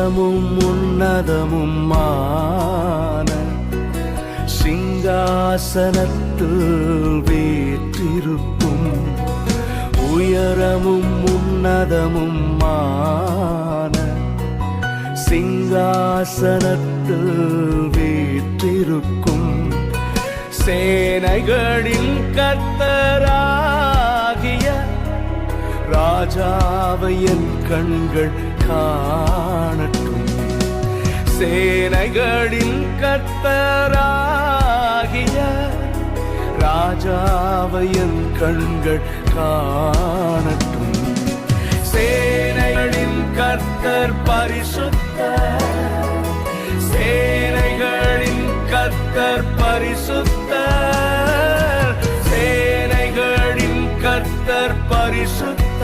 உயரமும் உன்னதமுமான சிங்காசனத்தில் வீற்றிருக்கும். உயரமும் உன்னதமும் மான சிங்காசனத்தில் வீற்றிருக்கும். சேனைகளின் கத்தராகிய ராஜாவை கண்கள் கா சேனைகளின் கர்த்தராகிய ராஜாவையன் கண்கள் காணட்டும். சேனைகளின் கர்த்தர் பரிசுத்த சேனைகளின் கர்த்தர் பரிசுத்த சேனைகளின் கர்த்தர் பரிசுத்த.